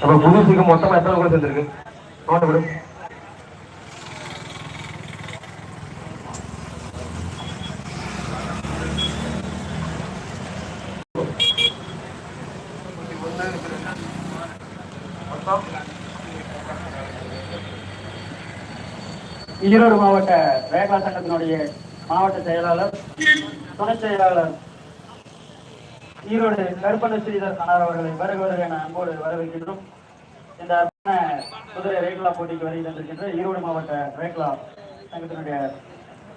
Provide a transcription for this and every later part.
நம்ம புதுசுக்கு மொத்தமா எத்தனை கூட சேர்ந்துருக்கு? நோட்டை விடும் ஈரோடு மாவட்ட வேகா சங்கத்தினுடைய மாவட்ட செயலாளர் துணை செயலாளர் ஈரோடு கருப்பண்ண ஸ்ரீதர் கணார் அவர்களை வருக வருக என அன்போடு வரவேற்கின்றோம். இந்த அற்புதமான குதிரை ரேக்லா போட்டிக்கு வருகை தந்திருக்கின்ற ஈரோடு மாவட்ட ரேக்லா சங்கத்தினுடைய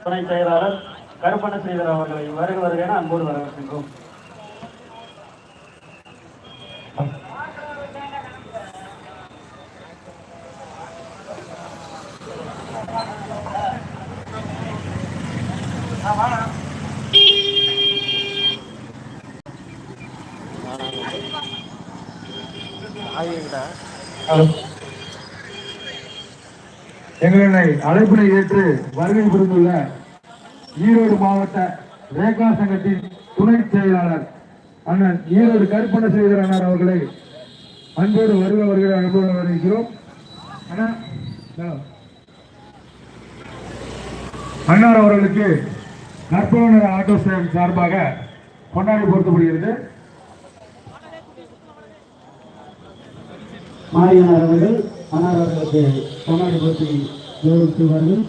துணை செயலாளர் கருப்பண்ண ஸ்ரீதர் அவர்களை வருக வருக என அன்போடு வரவேற்கின்றோம். எங்களை அழைப்பினை ஏற்று வருகை புரிந்துள்ள ஈரோடு மாவட்ட ரேகா சங்கத்தின் துணை செயலாளர் அண்ணன் ஈரோடு கற்பனை செய்தர் அண்ணார் அவர்களை அன்போடு வருக வருகிற அன்போடு வருகிறோம். அண்ணா அவர்களுக்கு கற்பனை ஆட்டோ சேவை சார்பாக கொண்டாடி பொருத்தப்படுகிறது மாரியனார் அவர்கள் அண்ணார் அவர்களுக்கு கொண்டாடி போட்டி கௌரவித்துவார்கள்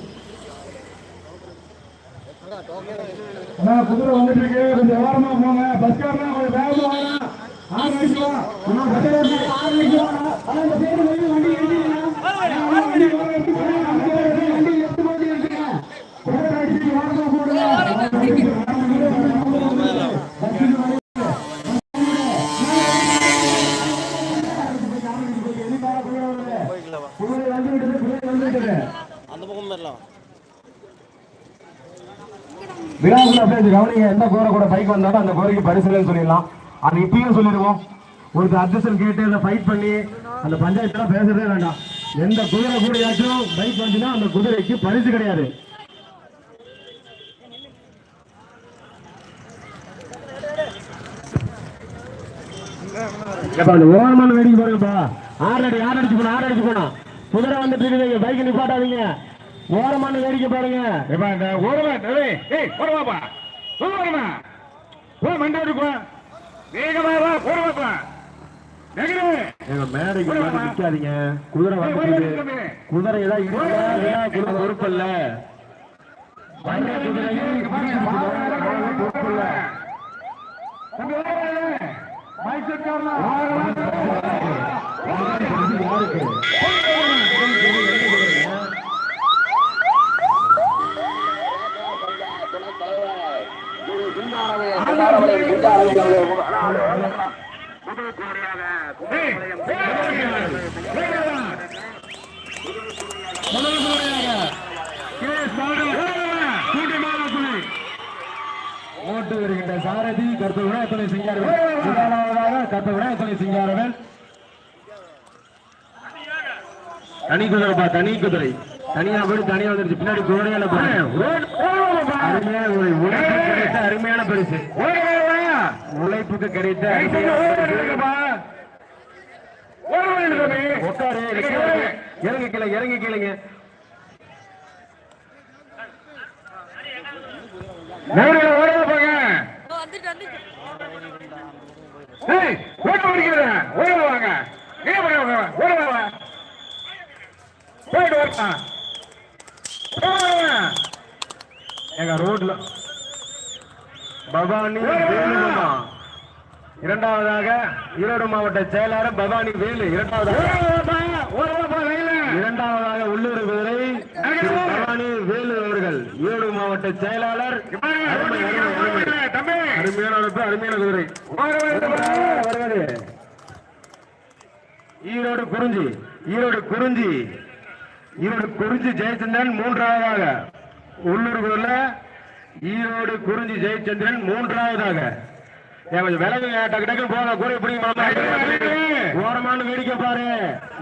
குதிரை வந்துட்டு இருக்கு கொஞ்சம் ஓரமா போங்க. பஸ் கார்லாம் கொஞ்சம் வேகமா வாங்க. ஆறு மணிக்கு வா. ஆறு மணிக்கு வா. பேரு வண்டி வண்டி ஓரம் எடுத்து போங்க. அந்த பேரு வண்டி எடுத்து போட்டு எடுத்துங்க. குதிரை அடிச்சுட்டு ஓரமா போடுங்க. பஸ்ஸுக்கு வழி குதிரை வந்து விட்டது குதிரை வந்து விட்டது அந்த பக்கம் வரலாம் விழாக்குள்ள அப்படியே கவனிங்க எந்த கோரை கூட பைக் வந்தாலும் அந்த கோரைக்கு பரிசுலன்னு சொல்லிடலாம். அது இப்பயும் சொல்லிடுவோம். ஒருத்தர் அட்ஜஸ்டன் கேட்டு அதை ஃபைட் பண்ணி அந்த பஞ்சாயத்துலாம் பேசுறதே வேண்டாம். எந்த குதிரை கூடையாச்சும் பைக் வந்துச்சுன்னா அந்த குதிரைக்கு பரிசு கிடையாது. ஏப்பா, அந்த ஓரமான வேடிக்கை பாருங்கப்பா. ஆறு அடி ஆறு அடிச்சு போனா ஆறு அடிச்சு போனா. குதிரை வந்துட்டு இருக்கீங்க பைக் நிப்பாட்டாதீங்க. ஓரமான வேடிக்கை பாருங்க. ஓரமா ஏய் ஓரமாப்பா ஓ மண்டோடு போ. வேகமா வா எங்க மேடைக்கு நிக்காதீங்க. குதிரை வந்துருக்குது குதிரை ஏதாவது வந்த செட் காரணம் யாருக்கு ஓட்டு வருகின்ற சாரதி கற்ப விநாயகத்துறை சிங்காரவன் முதலாவதாக கற்ப விநாயகத்துறை சிங்காரவன் தனி குதிரைப்பா தனி குதிரை. தனியா போய் தனியா வந்துருச்சு. பின்னாடி குதிரையால போறேன். அருமையான பரிசு. உழைப்புக்கு கிடைத்த இறங்கி கீழே. இறங்கி கீழங்க. ஓட்ட முடிக்கிறேன் ஓரமா வாங்க. நீங்க போங்க ஓரமா வா போயிட்டு வரலாம் எங்க ரோட்ல பவானி வேலுமா இரண்டாவதாக ஈரோடு மாவட்ட செயலாளர் பவானி வேலு. இரண்டாவதாக இரண்டாவதாக உள்ளூர் குதிரை பவானி வேலு அவர்கள். ஈரோடு மாவட்ட செயலாளர். அருமையான அருமையான குதிரை ஈரோடு குறிஞ்சி ஈரோடு குறிஞ்சி ஈரோடு குறிஞ்சி ஜெயச்சந்திரன் மூன்றாவதாக. உள்ளூர் குதிரையில ஈரோடு குறிஞ்சி ஜெயச்சந்திரன் மூன்றாவதாக. கொஞ்சம் விலகு டக்கு டக்கு போங்க. கூரை பிடிங்க மாமா. ஓரமான வேடிக்கை பாரு.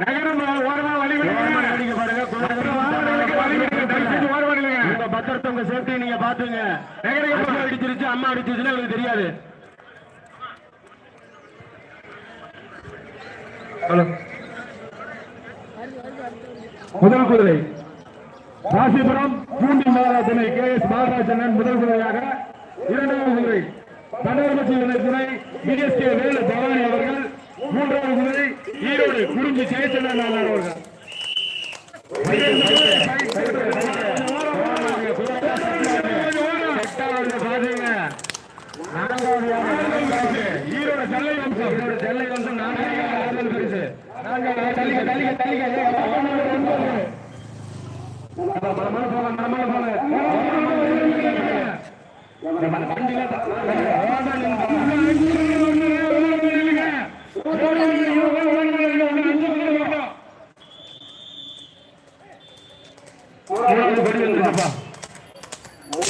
நகரம் ஓரமா வழி வேடிக்கை பாருங்க. உங்க பத்திரத்தை உங்க சேஃப்டி நீங்க பாத்துங்க அம்மா அடிச்சிருச்சு அம்மா அடிச்சிருச்சுன்னா எனக்கு தெரியாது. ஹலோ. முதல் குதிரை. ராசிபுரம் பூண்டி மாவட்டத்தினை கே எஸ் பாலராஜன் முதல் முறையாக இரண்டாவது முறை பண்டவர்பட்சி துணை பிஎஸ்கே வேலு பவானி அவர்கள் மூன்றாவது முறை ஈரோடு குறிஞ்சி ஜெயச்சந்திரன் அவர்கள். ஈரோடு செல்லை வம்சம். ஈரோடு செல்லை வம்சம் நான்காவது பரிசு. நான்காவது தள்ளிக்க தள்ளிக்க தள்ளிக்க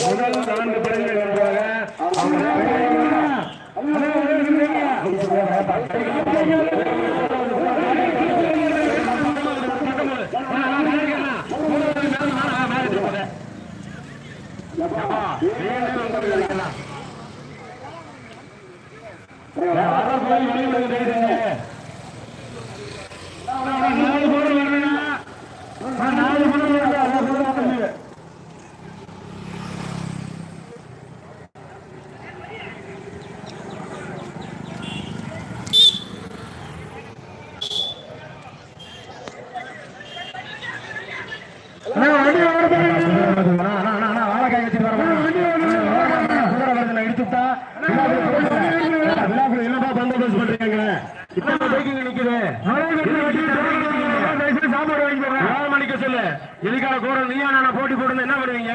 முதல் நான்கு பேர்கள் வருவாங்க. போட்டி போட்டு என்ன பண்ணுவீங்க.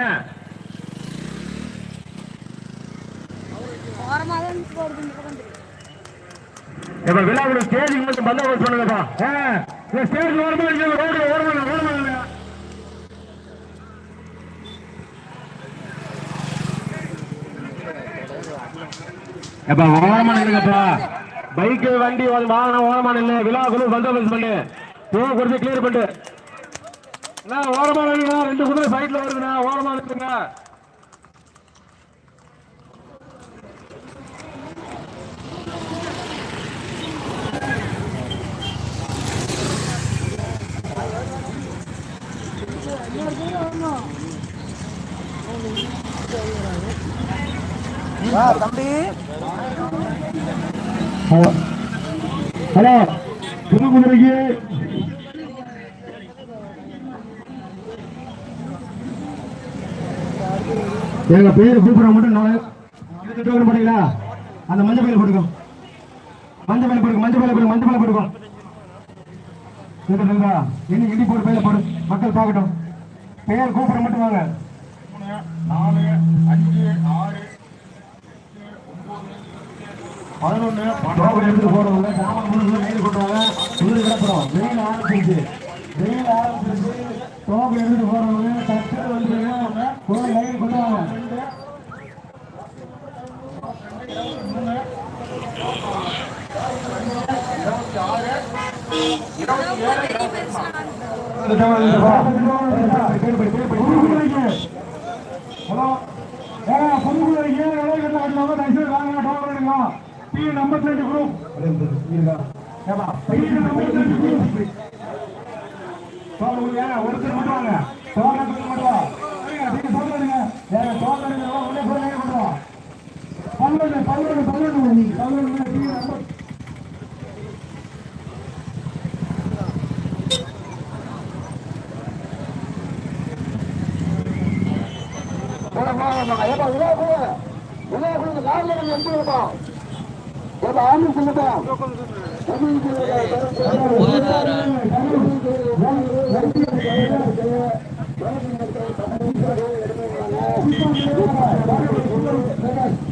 இப்ப விழாவில் மட்டும் ஸ்டேஜ் ஓரமா இருக்கு ரோடு ஓரமா இல்லை, ஓரமா இல்லை. எப்பா ஓரமா நில்லுங்கப்பா. பைக்கு வண்டி வாகனம் ஓரமா நில்லு. விழா குழு பந்தோபஸ்து பண்ணு. போ கொடுத்து கிளியர் பண்ணு அண்ணா, ஓரமா நில்லுங்க ரெண்டு குதிரை சைட்ல வருதுண்ணா ஓரமா நில்லுங்க ஹலோ. ஹலோ. புது குதிரைக்கு எங்க பேர் கூப்பிட மட்டும் நான் டோக்கன் போட்டீங்களா? அந்த மஞ்சள் பையில போட்டுக்கோ. மஞ்சள் பையில போடுங்க மஞ்சள் பையில போடுங்க மஞ்சள் பையில போட்டுக்கோ. இன்னும் இடி போட்டு பயில போடு. மக்கள் பார்க்கட்டும். பெயர் கூப்பிட மட்டும் வாங்க. நாலு அஞ்சு ஆறு பதினொன்று டோக்கன் எடுத்துட்டு போறவங்க சாமான் கொண்டு கையில் கொண்டுவாங்க உயிர் கிடப்புறோம். வெயில் ஆரம்பிச்சிருச்சு. வெயில் ஆரம்பிச்சிருச்சு. டோக்கன் எடுத்துட்டு போறவங்க லைன் கொண்டு வாங்க ஹலோ ஏங்க பொதுக்குழுக்கு ஏன் இளைஞர்கள் ஆடினாங்க தயவுசெய்து வாங்க டோக்கன் எடுங்க பி நம்பர் ரெண்டு குரூப் ஒருத்தர் மட்டும் வாங்க டோக்கன் மட்டும் வா ஏங்க நீங்க சொல்லுங்க ஏங்க டோக்கன் எடுங்க உள்ளே போய் லைன் கொண்டு வா பல்லு பல்லு பல்லு நீ பல்லு பி நம்பர் டோர்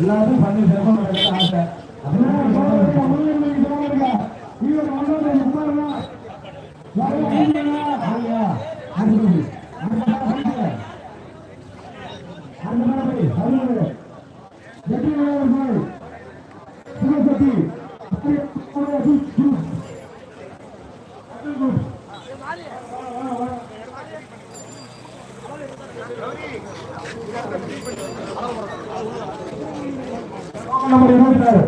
எல்லாரும் பண்ணி சிறப்பாக நடக்க ஆசை நம்பர் இருபத்தி நாலு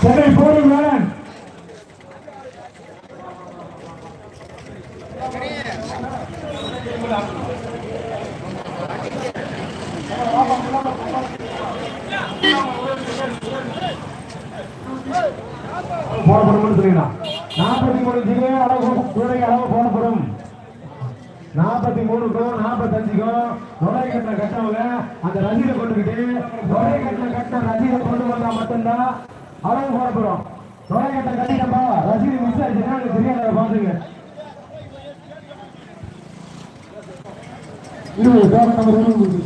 சென்னை போரும் வேலன் சொல்லிடலாம் நாற்பத்தி மூணு ஜிகே அளவு கூடை அளவு போடப்படும். நாற்பத்தி மூணுக்கும் நாற்பத்தஞ்சுக்கும் நுழை கட்டின கட்டவங்க அந்த ரசீதை கொண்டுக்கிட்டு நுழை கட்டின கட்டின ரசீதை கொண்டு வந்தா மட்டும்தான் அளவு போடப்படும். நுழை கட்டின கட்டிட்டப்பா ரசீது மிஸ் ஆயிடுச்சுன்னா எனக்கு தெரியாத பாத்துங்க இருபது டோக்கன் நம்பர் இருபது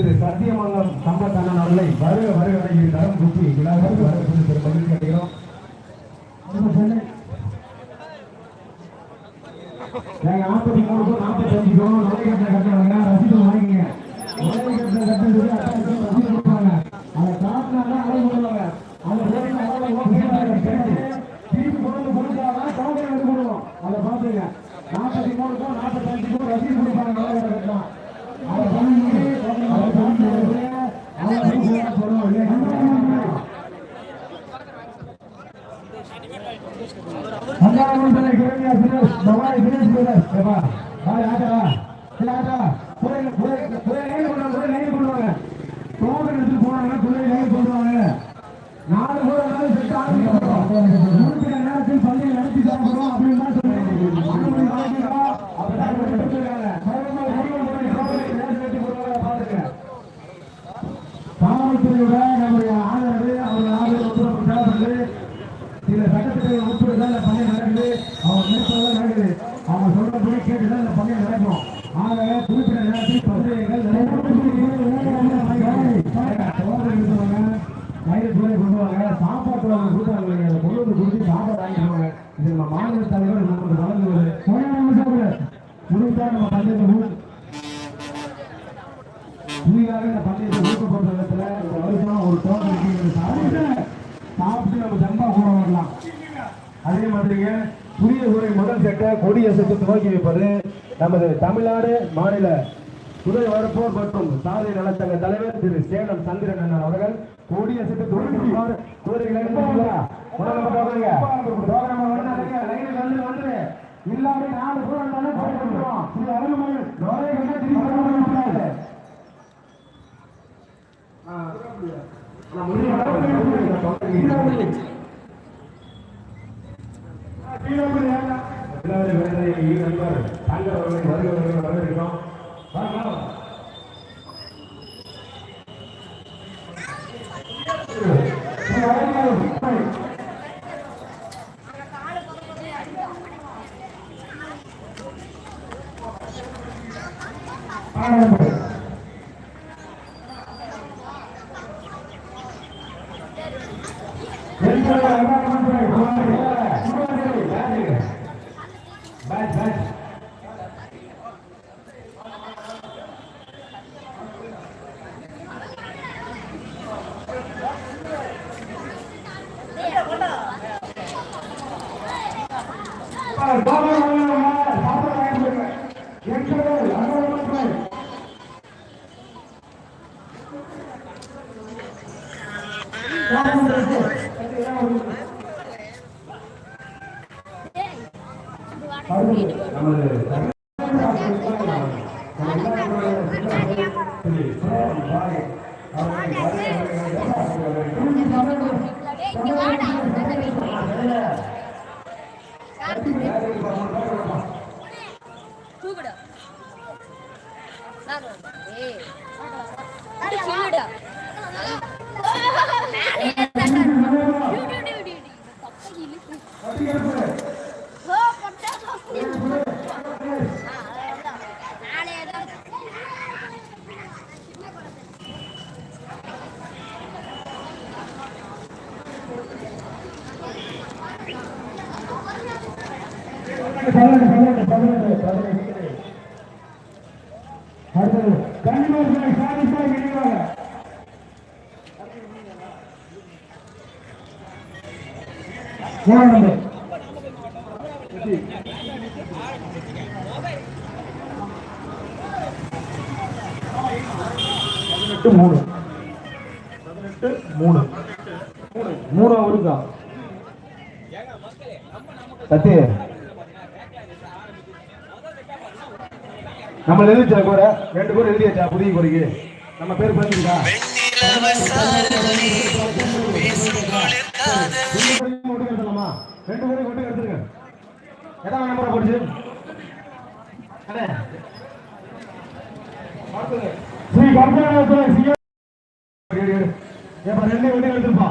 திரு சத்தியமங்கலம் சம்பத்தண்ணன் அவர்களை வருக வருக அடைகிறார் குப்பி விழாவிற்கு வருக சொல்லி திரு மகிழ்ச்சி அடைகிறோம். நாற்பத்தி மூணு நாற்பத்தி அஞ்சுக்கும் நுழைக்கட்டின கட்டணங்க ரசீது வாங்கிங்க நுழைக்கட்டின கட்டணம் சொல்லி அட்டாச்சும் ரசீது கொடுப்பாங்க அதை காட்டினாங்க அளவு போடுவாங்க அதை போட்டு அளவு ஓகே திருப்பி கொண்டு கொடுத்தாதான் டோக்கன் எடுத்து கொடுவோம் அதை பார்த்துங்க நாற்பத்தி மூணுக்கும் நாற்பத்தஞ்சுக்கும் ரசீது கொடுப்பாங்க நுழைக்கட்டின கட்டணம் அதை பண்ணி அதை பண்ணி அதை சொல்லுவோம் இல்லையா அஞ்சாவது கிரமியா சுரேஷ் பவாய் சுரேஷ் பிரதர் ஏப்பா பாய் ஆட்டா சரி ஆட்டா புரை புரை புரை லைன் கொண்டு புரை லைன் கொண்டு வாங்க டோக்கன் எடுத்துட்டு போனாங்கன்னா புரை லைன் கொண்டு வாங்க நாலு பேர் இருந்தாலும் செட் ஆரம்பிக்கிறோம் குறிப்பிட்ட நேரத்தில் பள்ளியை நடத்தி சாப்பிடுறோம் அப்படின்னு தான் சொல்லுங்க அனுமதி வாங்கிக்கிறோம் அப்படிதான் கொடுத்துருக்காங்க சர்வமா ஒருவர் முறை டோக்கனை நேரத்தில் வெட்டி போடுவாங்க பாத்துங்க காவல்துறையோட நம்முடைய ஆதரவு அவங்க ஆதரவு ஒத்துழைப்பு தேவைப்படுது சில சட்டத்திட்டங்கள் உட்பட்டு தான் இந்த பணியை நடக்குது அவங்க மேற்கொள்ள நடக்குது அவங்க சொல்றபடி கேட்டு தான் இந்த பணியை நடக்கும் ஆகவே குறிப்பிட்ட நேரத்தில் பந்தயங்கள் கையில் துறை கொண்டு வாங்க சாப்பாட்டு கொடுத்தாங்க கொண்டு வந்து கொடுத்து வாங்கிடுவாங்க இது நம்ம மாநில தலைவர் நமக்கு வளர்ந்து வருது முடிவுதான் நம்ம பந்தயத்தை புதிதாக இந்த பந்தயத்தை ஊக்கப்படுற இந்த வருஷம் ஒரு தோட்டம் இருக்கு. சாப்பிட்டு சாப்பிட்டு நம்ம ஜம்பா கூட வரலாம். அதே மாதிரிங்க புதிய ஊரை முதல் செட்ட கொடியசத்தை துவக்கி வைப்பது நமது தமிழ்நாடு மாநில துணை வரப்போர் மற்றும் சாதி நலச்சங்க தலைவர் திரு சேலம் சந்திரன் அண்ணன் அவர்கள் கொடியசைத்து வைப்பார் குதிரைகளை இல்லாம நாலு இது பாபா சாப்பிட வாங்கி எங்கள் padre, padre, padre, padre. ரெண்டு பேரும் கொண்டு எடுத்துருங்க எதாவது நம்பர் போடுச்சு அண்ணே. அடுத்தது. ஸ்ரீ கருப்பணத்துறை ஏப்பா ரெண்டு வண்டி எடுத்துருப்பா.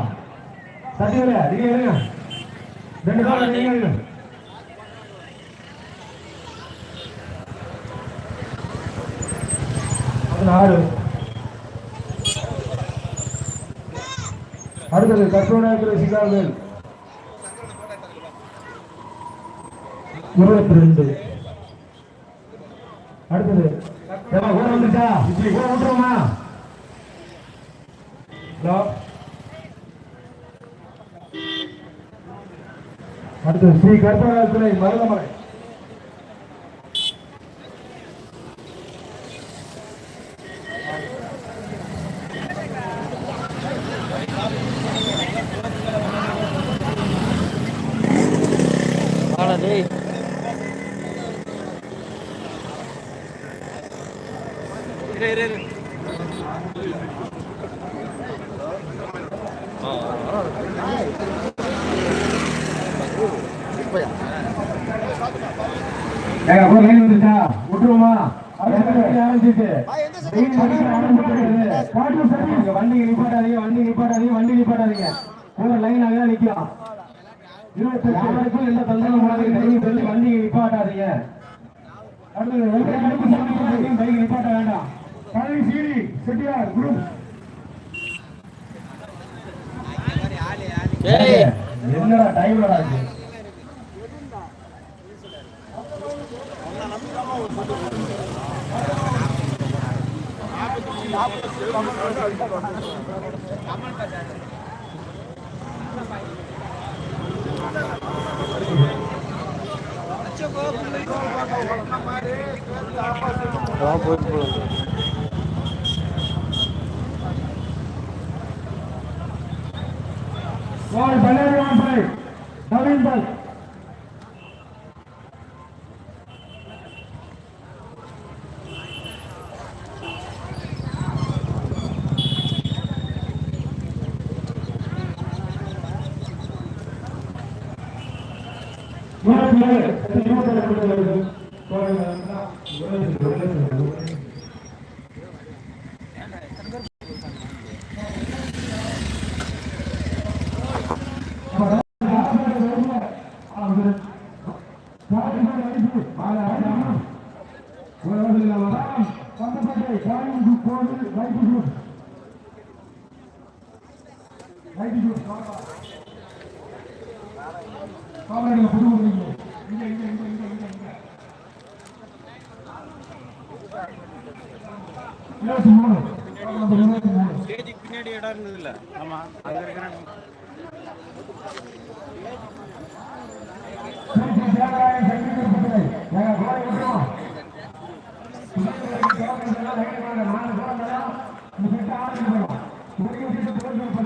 சத்தியவரே நீங்க எடுங்க ரெண்டு காலம் நீங்க எடுங்க பதினாறு. அடுத்தது கற்பனாயத்துறை சிகாவேல் இருபத்தி ரெண்டு அடுத்தது. ஏப்பா கூட வந்துச்சா இப்படி கூட விட்டுருமா ஹலோ? அடுத்தது ஸ்ரீ கற்பனாயத்துறை மருதமலை. Hey அப்புறம் லைன் வந்துச்சா? விட்டுருவோமா? ஆரம்பிச்சிட்டு. வெயில் அடிக்க ஆரம்பிச்சிருக்குது. இங்க வண்டிங்க நிப்பாட்டாதீங்க, வண்டி நிப்பாட்டாதீங்க, வண்டி நிப்பாட்டாதீங்க. பூரா line அங்கதான் நிக்கும். யாருக்கும் எந்த தொந்தரவும் பண்ணாதீங்க. தயவு செஞ்சு வண்டிங்க நிப்பாட்டாதீங்க. அடுத்தது, யாருக்கும் சத்தம் போடாதீங்க, bike நிப்பாட்ட வேண்டாம். பழனி சீனி, செட்டியார், குரூப். என்னடா டைம்லடா இது One, Valeri Vai, Valério! What do you. think the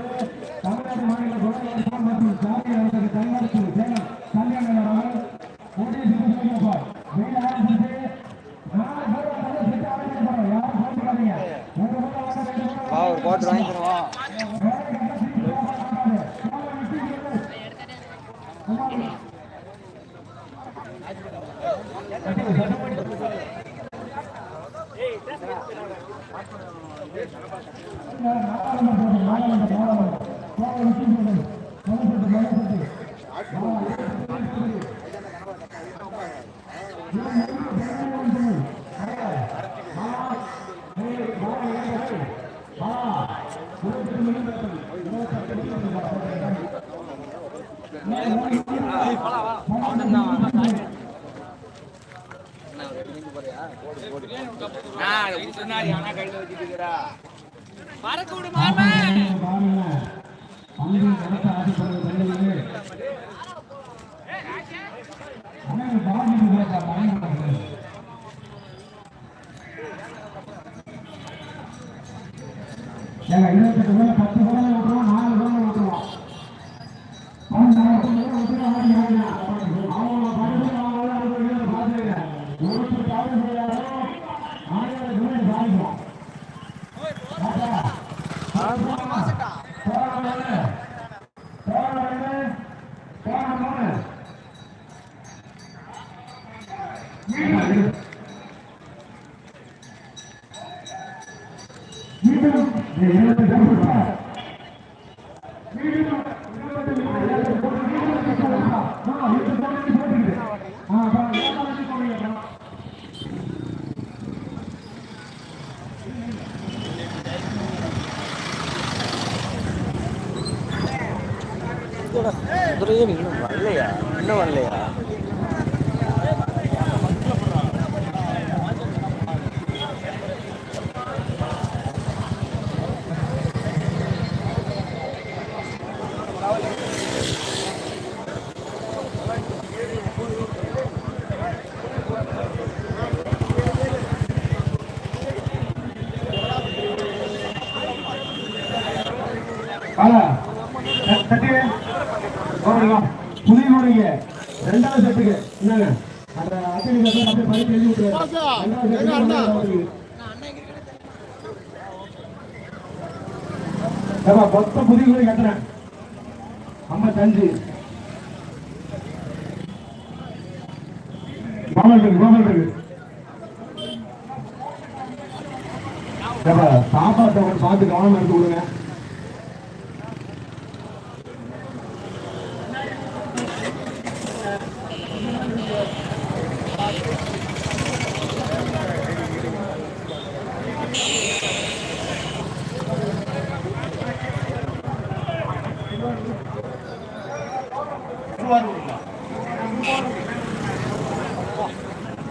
ஏங்க இருபத்தெட்டு பேர்ல பத்து பேர்ல விட்டுருவோம் நாலு பேர்ல விட்டுருவோம் அவங்க நாலு பேர்ல விட்டுருவோம் ஆடி ஆடினா. அவங்க படிச்சு அவங்க எல்லாம் அவங்க வீட்டுல பாத்துருங்க. ஒருத்தர் தவறு செய்யாதோ, ஆயிரம் பேர் பாதிக்கும். பாத்தா? போன வேலை. போன வேலை. போன மூணு. மீண்டும் மீண்டும் இருபது பேர் குதிரையே இன்னும் வரலையா இன்னும் வரலையா கோடிங்க ரெண்டாவது செட்டுக்கு என்னங்க? அந்த பேப்பர் அப்படியே படிச்சு எழுதி. ஏப்பா, மொத்த புதிய கோடி கட்டுறேன் ஐம்பத்தஞ்சு கோமல் இருக்கு கோமல் இருக்கு. சாப்பாட்டை பார்த்து கவனம் எடுத்து கொடுங்க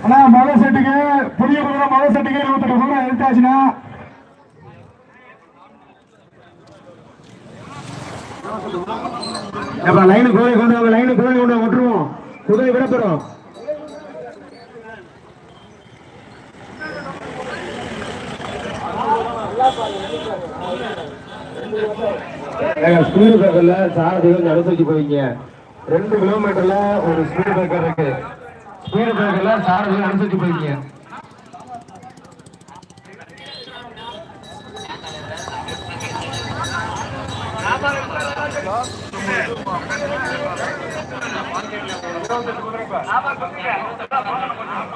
அண்ணா மலை செட்டுக்கு புதிய குதிரை மலை செட்டுக்கு இருபத்தெட்டு குதிரை எடுத்தாச்சுண்ணா லைனு கோழி கொண்டு வாங்க லைனு கோழி கொண்டு வாங்க விட்டுருவோம் குதிரை விடப்பெறும் ஸ்பீடு பிரேக்கர்ல சாரதிகள் அனுசரிச்சு போவீங்க. ரெண்டு கிலோமீட்டர்ல ஒரு ஸ்பீடு பிரேக்கர் இருக்கு. ஸ்பீடு பிரேக்கர்ல சாரதிகள் அனுசரிச்சு போவீங்க.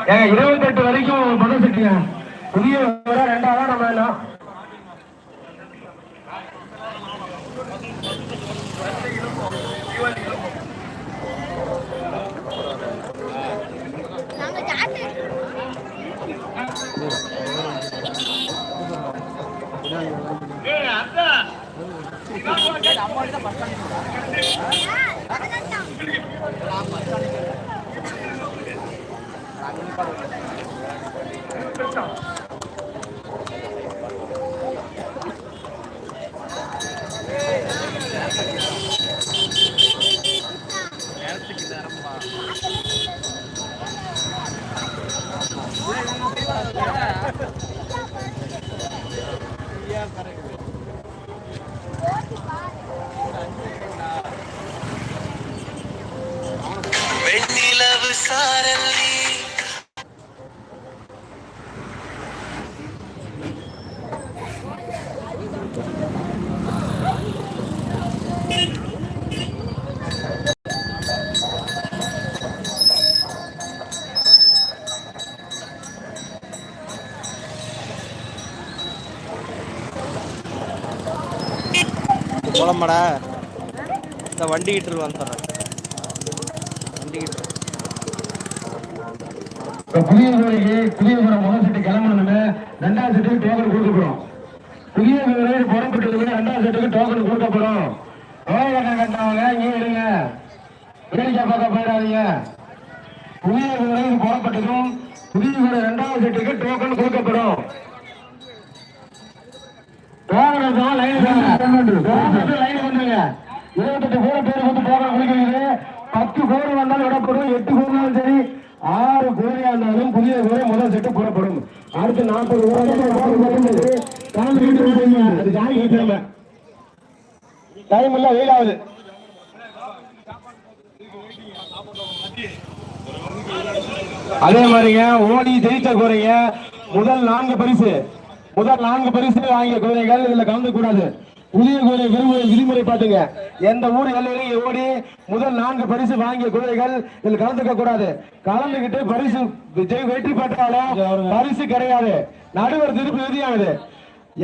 ஏங்க இருபத்தெட்டு வரைக்கும் பணம் செட்டீங்க புதிய வர ரெண்டாவதா நம்ம Thank you. pasar. இந்த வண்டி கிட்டு வந்துடுறேன் வண்டி கிட்டு இப்ப புதிய கோரிக்கை புதிய குரம் முதல் செட்டு கிளம்பணுமே ரெண்டாவது செட்டுக்கு டோக்கன் கொடுக்கப்படும் புதிய வீரர் புறப்பட்டதுக்கு ரெண்டாவது செட்டுக்கு டோக்கன் கொடுக்கப்படும். ஓகட்டம் கட்டவங்க இங்கே இருங்க. வேடிக்கை பார்க்க போயிடாதீங்க. புதிய வீரர் புறப்பட்டதும் புதிய வீரர் ரெண்டாவது செட்டுக்கு டோக்கன் கொடுக்கப்படும். டோக்கன் லைன் இருபத்தெட்டு கோடி பேர் வந்து டோக்கன் குளிக்கிறது பத்து கோடி வந்தாலும் விடப்படும் எட்டு கோடினாலும் சரி ஆறு கோடியா இருந்தாலும் புதிய கோடி முதல் செட்டு போடப்படும். அடுத்து நாற்பது கோடி டைம் இல்ல வெயில் ஆகுது. அதே மாதிரிங்க ஓடி ஜெயிச்ச குறைங்க முதல் நான்கு பரிசு. முதல் நான்கு பரிசு வாங்கிய குதிரைகள் இதுல கலந்து கூடாது புதிய குதிரை விதிமுறை விதிமுறை பாத்துங்க எந்த ஊர் எல்லையிலும் ஓடி முதல் நான்கு பரிசு வாங்கிய குதிரைகள் இதில் கலந்துக்க கூடாது. கலந்துகிட்டு பரிசு வெற்றி பெற்றாலும் பரிசு கிடையாது. நடுவர் திருப்பி விதியானது.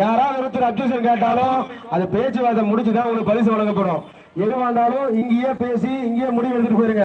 யாராவது ஒருத்தர் அப்ஜெக்ஷன் கேட்டாலும் அது பேச்சுவார்த்தை முடிச்சுதான் உங்களுக்கு பரிசு வழங்கப்படும். எதுவாக இருந்தாலும் இங்கேயே பேசி இங்கேயே முடிவு எடுத்துட்டு போயிருங்க.